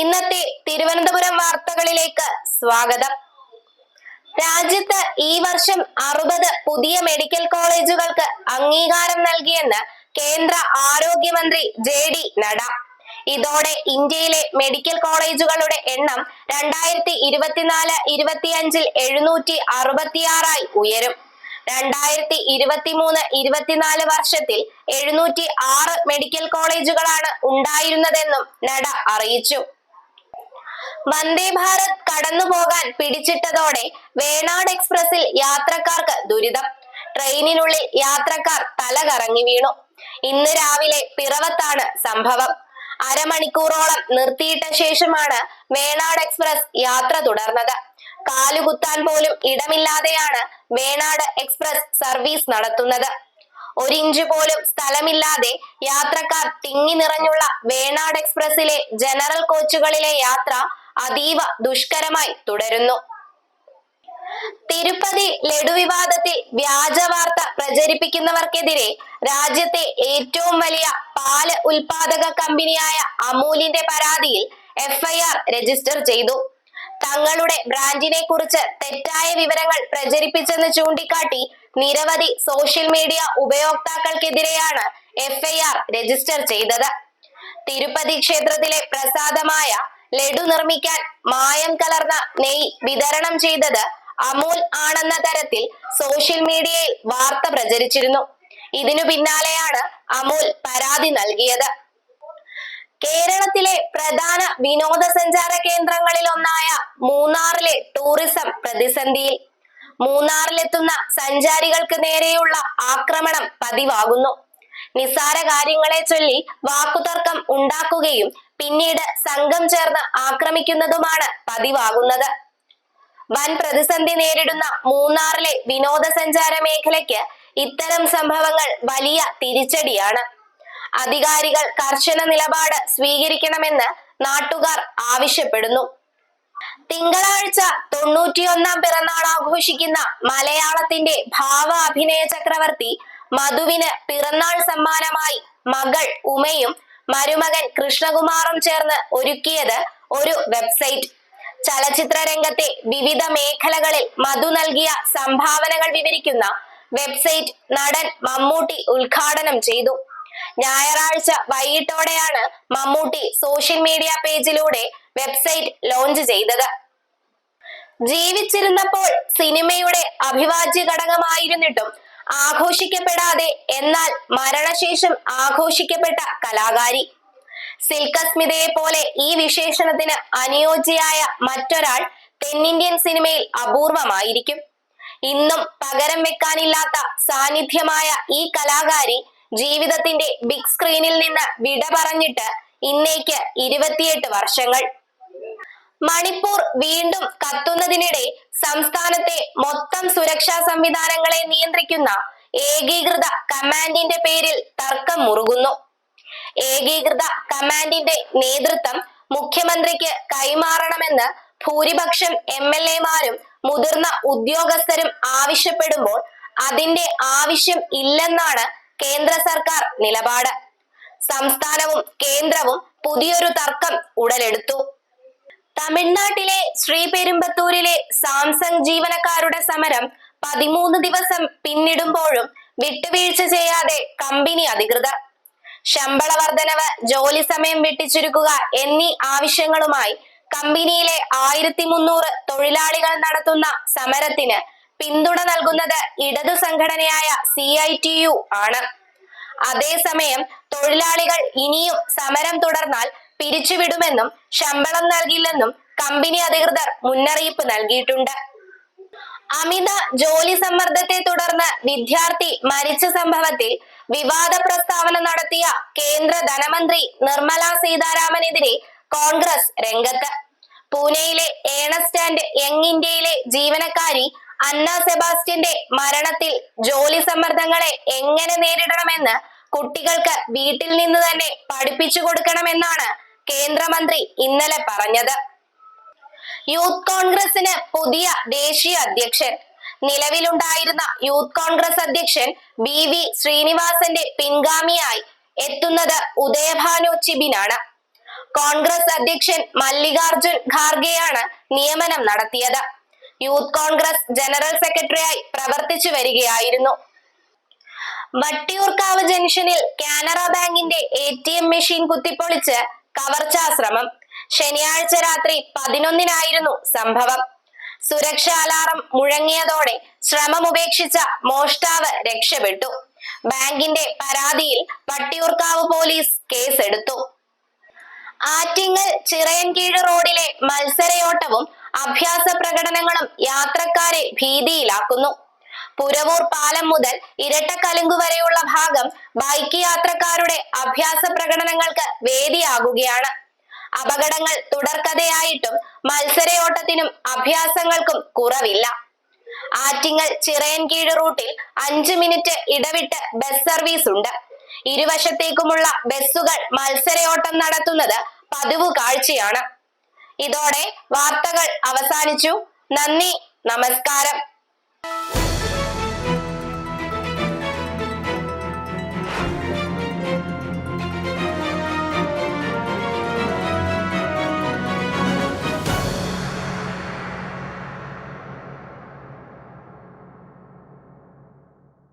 ഇന്നത്തെ തിരുവനന്തപുരം വാർത്തകളിലേക്ക് സ്വാഗതം. രാജ്യത്ത് ഈ വർഷം അറുപത് പുതിയ മെഡിക്കൽ കോളേജുകൾക്ക് അംഗീകാരം നൽകിയെന്ന് കേന്ദ്ര ആരോഗ്യമന്ത്രി ജെ ഡി നഡ ഇതോടെ ഇന്ത്യയിലെ മെഡിക്കൽ കോളേജുകളുടെ എണ്ണം രണ്ടായിരത്തി ഇരുപത്തിനാല് ഇരുപത്തിയഞ്ചിൽ എഴുന്നൂറ്റി അറുപത്തിയാറായി ഉയരും. രണ്ടായിരത്തി ഇരുപത്തിമൂന്ന് ഇരുപത്തിനാല് വർഷത്തിൽ എഴുന്നൂറ്റി ആറ് മെഡിക്കൽ കോളേജുകളാണ് ഉണ്ടായിരുന്നതെന്നും നഡ അറിയിച്ചു. വന്ദേ ഭാരത് കടന്നുപോകാൻ പിടിച്ചിട്ടതോടെ വേണാട് എക്സ്പ്രസിൽ യാത്രക്കാർക്ക് ദുരിതം. ട്രെയിനിനുള്ളിൽ യാത്രക്കാർ തല കറങ്ങി വീണു. ഇന്ന് രാവിലെ പിറവത്താണ് സംഭവം. അരമണിക്കൂറോളം നിർത്തിയിട്ട ശേഷമാണ് വേണാട് എക്സ്പ്രസ് യാത്ര തുടർന്നത്. കാലുകുത്താൻ പോലും ഇടമില്ലാതെയാണ് വേണാട് എക്സ്പ്രസ് സർവീസ് നടത്തുന്നത്. ഒരിഞ്ച് പോലും സ്ഥലമില്ലാതെ യാത്രക്കാർ തിങ്ങി നിറഞ്ഞുള്ള വേണാട് എക്സ്പ്രസിലെ ജനറൽ കോച്ചുകളിലെ യാത്ര അതീവ ദുഷ്കരമായി തുടരുന്നു. തിരുപ്പതി ലഡു വിവാദത്തിൽ വ്യാജ വാർത്ത പ്രചരിപ്പിക്കുന്നവർക്കെതിരെ രാജ്യത്തെ ഏറ്റവും വലിയ പാൽ ഉൽപാദക കമ്പനിയായ അമൂലിന്റെ പരാതിയിൽ എഫ്ഐആർ രജിസ്റ്റർ ചെയ്തു. തങ്ങളുടെ ബ്രാൻഡിനെ കുറിച്ച് തെറ്റായ വിവരങ്ങൾ പ്രചരിപ്പിച്ചെന്ന് ചൂണ്ടിക്കാട്ടി നിരവധി സോഷ്യൽ മീഡിയ ഉപയോക്താക്കൾക്കെതിരെയാണ് എഫ്ഐആർ രജിസ്റ്റർ ചെയ്തത്. തിരുപ്പതി ക്ഷേത്രത്തിലെ പ്രസാദമായ ലഡു നിർമ്മിക്കാൻ മായം കലർന്ന നെയ് വിതരണം ചെയ്തത് അമൂൽ ആണെന്ന തരത്തിൽ സോഷ്യൽ മീഡിയയിൽ വാർത്ത പ്രചരിച്ചിരുന്നു. ഇതിനു പിന്നാലെയാണ് അമൂൽ പരാതി നൽകിയത്. കേരളത്തിലെ പ്രധാന വിനോദസഞ്ചാര കേന്ദ്രങ്ങളിൽ ഒന്നായ മൂന്നാറിലെ ടൂറിസം പ്രതിസന്ധിയിൽ മൂന്നാറിലെത്തുന്ന സഞ്ചാരികൾക്ക് നേരെയുള്ള ആക്രമണം പതിവാകുന്നു. നിസാര കാര്യങ്ങളെ ചൊല്ലി വാക്കുതർക്കം ഉണ്ടാക്കുകയും പിന്നീട് സംഘം ചേർന്ന് ആക്രമിക്കുന്നതുമാണ് പതിവാകുന്നത്. വൻ പ്രതിസന്ധി നേരിടുന്ന മൂന്നാറിലെ വിനോദസഞ്ചാര മേഖലയ്ക്ക് ഇത്തരം സംഭവങ്ങൾ വലിയ തിരിച്ചടിയാണ്. അധികാരികൾ കർശന നിലപാട് സ്വീകരിക്കണമെന്ന് നാട്ടുകാർ ആവശ്യപ്പെടുന്നു. തിങ്കളാഴ്ച തൊണ്ണൂറ്റിയൊന്നാം പിറന്നാൾ ആഘോഷിക്കുന്ന മലയാളത്തിന്റെ ഭാവ അഭിനയ ചക്രവർത്തി മധുവിന് പിറന്നാൾ സമ്മാനമായി മകൾ ഉമയും മരുമകൻ കൃഷ്ണകുമാറും ചേർന്ന് ഒരുക്കിയത് ഒരു വെബ്സൈറ്റ്. ചലച്ചിത്ര രംഗത്തെ വിവിധ മേഖലകളിൽ മധു നൽകിയ സംഭാവനകൾ വിവരിക്കുന്ന വെബ്സൈറ്റ് നടൻ മമ്മൂട്ടി ഉദ്ഘാടനം ചെയ്തു. ഞായറാഴ്ച വൈകിട്ടോടെയാണ് മമ്മൂട്ടി സോഷ്യൽ മീഡിയ പേജിലൂടെ വെബ്സൈറ്റ് ലോഞ്ച് ചെയ്തത്. ജീവിച്ചിരുന്നപ്പോൾ സിനിമയുടെ അഭിവാജ്യ ഘടകമായിരുന്നിട്ടും ആഘോഷിക്കപ്പെടാതെ എന്നാൽ മരണശേഷം ആഘോഷിക്കപ്പെട്ട കലാകാരി. സിൽക്കസ്മിതയെ പോലെ ഈ വിശേഷണത്തിന് അനുയോജ്യയായ മറ്റൊരാൾ തെന്നിന്ത്യൻ സിനിമയിൽ അപൂർവമായിരിക്കും. ഇന്നും പകരം വെക്കാനില്ലാത്ത സാന്നിധ്യമായ ഈ കലാകാരി ജീവിതത്തിന്റെ ബിഗ് സ്ക്രീനിൽ നിന്ന് വിട പറഞ്ഞിട്ട് ഇന്നേക്ക് ഇരുപത്തിയെട്ട് വർഷങ്ങൾ. മണിപ്പൂർ വീണ്ടും കത്തുന്നതിനിടെ സംസ്ഥാനത്തെ മൊത്തം സുരക്ഷാ സംവിധാനങ്ങളെ നിയന്ത്രിക്കുന്ന ഏകീകൃത കമാൻഡിന്റെ പേരിൽ തർക്കം മുറുകുന്നു. ഏകീകൃത കമാൻഡിന്റെ നേതൃത്വം മുഖ്യമന്ത്രിക്ക് കൈമാറണമെന്ന് ഭൂരിപക്ഷം എം എൽ എമാരും മുതിർന്ന ഉദ്യോഗസ്ഥരും ആവശ്യപ്പെടുമ്പോൾ അതിന്റെ ആവശ്യം ഇല്ലെന്നാണ് കേന്ദ്ര സർക്കാർ നിലപാട്. സംസ്ഥാനവും കേന്ദ്രവും പുതിയൊരു തർക്കം ഉടലെടുത്തു. തമിഴ്നാട്ടിലെ ശ്രീപെരുമ്പത്തൂരിലെ സാംസങ് ജീവനക്കാരുടെ സമരം പതിമൂന്ന് ദിവസം പിന്നിടുമ്പോഴും വിട്ടുവീഴ്ച ചെയ്യാതെ കമ്പനി അധികൃതർ. ശമ്പള വർധനവ് ജോലി സമയം വെട്ടിച്ചുരുക്കുക എന്നീ ആവശ്യങ്ങളുമായി കമ്പനിയിലെ ആയിരത്തി മുന്നൂറ് തൊഴിലാളികൾ നടത്തുന്ന സമരത്തിന് പിന്തുണ നൽകുന്നത് ഇടതു സംഘടനയായ സി ഐ ടി യു ആണ്. അതേസമയം തൊഴിലാളികൾ ഇനിയും സമരം തുടർന്നാൽ പിരിച്ചുവിടുമെന്നും ശമ്പളം നൽകില്ലെന്നും കമ്പനി അധികൃതർ മുന്നറിയിപ്പ് നൽകിയിട്ടുണ്ട്. അമിത ജോലി സമ്മർദ്ദത്തെ തുടർന്ന് വിദ്യാർത്ഥി മരിച്ച സംഭവത്തിൽ വിവാദ പ്രസ്താവന നടത്തിയ കേന്ദ്ര ധനമന്ത്രി നിർമ്മല സീതാരാമനെതിരെ കോൺഗ്രസ് രംഗത്ത്. പൂനെയിലെ ഏണസ്റ്റ് ആൻഡ് യങ് ഇന്ത്യയിലെ ജീവനക്കാരി അന്ന സെബാസ്റ്റ്യന്റെ മരണത്തിൽ ജോലി സമ്മർദ്ദങ്ങളെ എങ്ങനെ നേരിടണമെന്ന് കുട്ടികൾക്ക് വീട്ടിൽ നിന്ന് തന്നെ പഠിപ്പിച്ചു കൊടുക്കണമെന്നാണ് കേന്ദ്രമന്ത്രി ഇന്നലെ പറഞ്ഞത്. യൂത്ത് കോൺഗ്രസിന് പുതിയ ദേശീയ അധ്യക്ഷൻ. നിലവിലുണ്ടായിരുന്ന യൂത്ത് കോൺഗ്രസ് അധ്യക്ഷൻ ബി വി ശ്രീനിവാസന്റെ പിൻഗാമിയായി എത്തുന്നത് ഉദയഭാനു ചിബിനാണ്. കോൺഗ്രസ് അധ്യക്ഷൻ മല്ലികാർജുൻ ഖാർഗെയാണ് നിയമനം നടത്തിയത്. യൂത്ത് കോൺഗ്രസ് ജനറൽ സെക്രട്ടറിയായി പ്രവർത്തിച്ചു വരികയായിരുന്നു. വട്ടിയൂർക്കാവ് ജംഗ്ഷനിൽ കാനറ ബാങ്കിന്റെ എ ടി എം മെഷീൻ കുത്തിപ്പൊളിച്ച് കവർച്ചാശ്രമം ശനിയാഴ്ച രാത്രി പതിനൊന്നിനായിരുന്നു സംഭവം. സുരക്ഷാ അലാറം മുഴങ്ങിയതോടെ ശ്രമം ഉപേക്ഷിച്ച മോഷ്ടാവ് രക്ഷപ്പെട്ടു. ബാങ്കിന്റെ പരാതിയിൽ വട്ടിയൂർക്കാവ് പോലീസ് കേസെടുത്തു. ആറ്റിങ്ങൽ ചിറയൻകീഴ് റോഡിലെ മത്സരയോട്ടവും അഭ്യാസ പ്രകടനങ്ങളും യാത്രക്കാരെ ഭീതിയിലാക്കുന്നു. പുരവൂർ പാലം മുതൽ ഇരട്ടക്കലുങ്ക് വരെയുള്ള ഭാഗം ബൈക്ക് യാത്രക്കാരുടെ അഭ്യാസ പ്രകടനങ്ങൾക്ക് വേദിയാകുകയാണ്. അപകടങ്ങൾ തുടർക്കഥയായിട്ടും മത്സരയോട്ടത്തിനും അഭ്യാസങ്ങൾക്കും കുറവില്ല. ആറ്റിങ്ങൽ ചിറയൻകീഴ് റൂട്ടിൽ അഞ്ചു മിനിറ്റ് ഇടവിട്ട് ബസ് സർവീസ് ഉണ്ട്. ഇരുവശത്തേക്കുമുള്ള ബസ്സുകൾ മത്സരയോട്ടം നടത്തുന്നത് പതിവ് കാഴ്ചയാണ്. ഇതോടെ വാർത്തകൾ അവസാനിച്ചു. നന്ദി നമസ്കാരം.